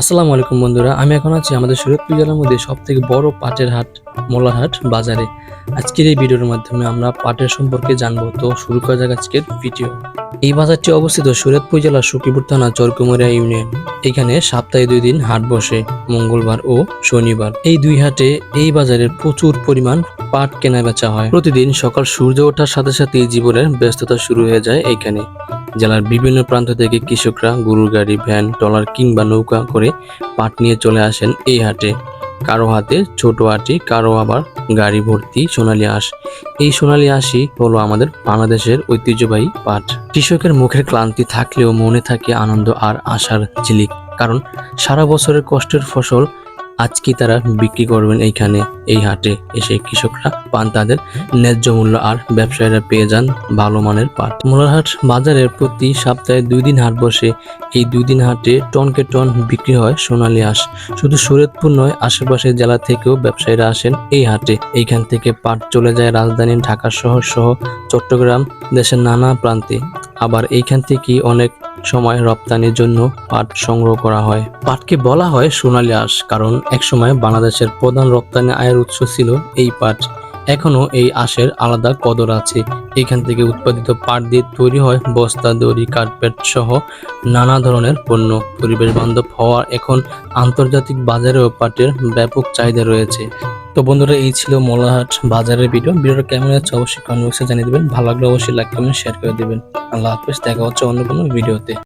আসসালামু আলাইকুম বন্ধুরা, আমি এখন আছি আমাদের সুরতপুর জেলার মধ্যে সবথেকে বড় পাটের হাট, মোলারহাট বাজারে। আজকের এই ভিডিওর মাধ্যমে আমরা পাটের সম্পর্কে জানব। তো শুরু করা যাক আজকের ভিডিও। এই বাজারটি অবস্থিত সুরতপুর জেলার সখীপুর থানা, চরকুমরিয়া ইউনিয়ন। এখানে সপ্তাহে দুই দিন হাট বসে, মঙ্গলবার ও শনিবার। এই দুই হাটে এই বাজারে প্রচুর পরিমাণ পাট কেনা বেচা হয়। প্রতিদিন সকাল সূর্য ওঠার সাথে সাথে জীবনের ব্যস্ততা শুরু হয়ে যায় এইখানে জেলার বিভিন্ন প্রান্ত থেকে কৃষকরা গরুর গাড়ি, ভ্যান, ট্রলার কিংবা নৌকা করে পাট নিয়ে চলে আসেন এই হাটে। কারও হাতে ছোট আটি, কারও আবার গাড়ি ভর্তি সোনালী আঁশ। এই সোনালী আঁশই হলো আমাদের বাংলাদেশের ঐতিহ্যবাহী পাট। কৃষকের মুখের ক্লান্তি থাকলেও মনে থাকে আনন্দ আর আশার ঝিলিক। কারণ সারা বছরের কষ্টের ফসল আজকে তারা বিক্রি করবেন এইখানে, এই হাটে। এসে কৃষকরা পান তাদের ন্যায্য মূল্য আর ব্যবসায়ীরা পেয়ে যান ভালো মানের পাট। মোলারহাট বাজারের প্রতি সপ্তাহে দুই দিন হাট বসে। এই দুই দিন হাটে টনকে টন বিক্রি হয় সোনালী হাঁস শুধু শরীয়তপুর নয়, আশেপাশের জেলা থেকেও ব্যবসায়ীরা আসেন এই হাটে। এইখান থেকে পাট চলে যায় রাজধানী ঢাকা শহর সহ চট্টগ্রাম, দেশের নানা প্রান্তে। আবার এইখান থেকেই অনেক সময় রপ্তানির জন্য পাট সংগ্রহ করা হয়। পাটকে বলা হয় সোনালী আঁশ কারণ একসময় বাংলাদেশের প্রধান রপ্তানি আয়ের উৎস ছিল এই পাট। এখনও এই আঁশের আলাদা কদর আছে। এখান থেকে উৎপাদিত পাট দিয়ে তৈরি হয় বস্তা, দড়ি, কার্পেট সহ নানা ধরনের পণ্য। পরিবেশ বান্ধব হওয়ার এখন আন্তর্জাতিক বাজারেও পাটের ব্যাপক চাহিদা রয়েছে। তো বন্ধুরা, এই ছিল মোলাহাট বাজারের ভিডিও ভিডিওটা কেমন হচ্ছে অবশ্যই কমেন্ট বক্সে জানিয়ে দেবেন। ভালো লাগলে অবশ্যই লাইক কমেন্ট শেয়ার করে দেবেন। আল্লাহ হাফেজ, দেখা হচ্ছে অন্য কোনো ভিডিওতে